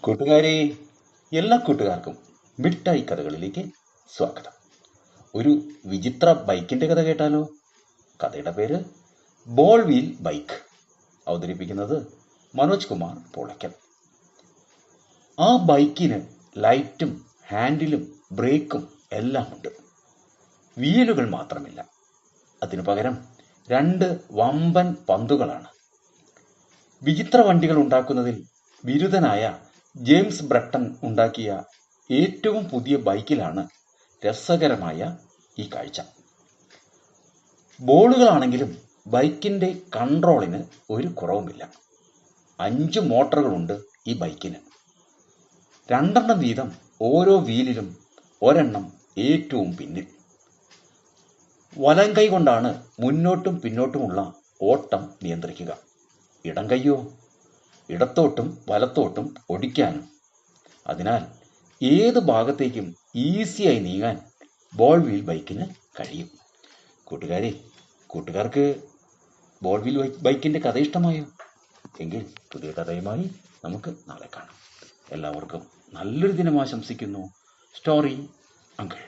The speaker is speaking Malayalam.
കൂട്ടുകാരെ എല്ലാ കൂട്ടുകാർക്കും മിഠായി കഥകളിലേക്ക് സ്വാഗതം. ഒരു വിചിത്ര ബൈക്കിന്റെ കഥ കേട്ടാലോ? കഥയുടെ പേര് ബോൾ വീൽ ബൈക്ക്. അവതരിപ്പിക്കുന്നത് മനോജ് കുമാർ പൊളയ്ക്കൽ. ആ ബൈക്കിന് ലൈറ്റും ഹാൻഡിലും ബ്രേക്കും എല്ലാം ഉണ്ട് വീലുകൾ മാത്രമില്ല. അതിനു പകരം രണ്ട് വമ്പൻ പന്തുകളാണ്. വിചിത്ര വണ്ടികൾ ഉണ്ടാക്കുന്നതിൽ ബിരുദനായ ജെയിംസ് ബ്രട്ടൺ ഉണ്ടാക്കിയ ഏറ്റവും പുതിയ ബൈക്കിലാണ് രസകരമായ ഈ കാഴ്ച. ബോളുകളാണെങ്കിലും ബൈക്കിന്റെ കൺട്രോളിന് ഒരു കുറവുമില്ല. അഞ്ച് മോട്ടറുകളുണ്ട് ഈ ബൈക്കിന്. രണ്ടെണ്ണം വീതം ഓരോ വീലിലും ഒരെണ്ണം ഏറ്റവും പിന്നിൽ. വലം കൈ കൊണ്ടാണ് മുന്നോട്ടും പിന്നോട്ടുമുള്ള ഓട്ടം നിയന്ത്രിക്കുക. ഇടം കൈയോ? ഇടത്തോട്ടും വലത്തോട്ടും ഒടിക്കാനും അതിനാൽ ഏത് ഭാഗത്തേക്കും ഈസിയായി നീങ്ങാൻ ബോൾ വീൽ ബൈക്കിന് കഴിയും. കൂട്ടുകാരെ കൂട്ടുകാർക്ക് ബോൾ വീൽ ബൈക്കിന്റെ കഥ ഇഷ്ടമായോ? എങ്കിൽ പുതിയ കഥയുമായി നമുക്ക് നാളെ കാണാം. എല്ലാവർക്കും നല്ലൊരു ദിനം ആശംസിക്കുന്നു. Story uncle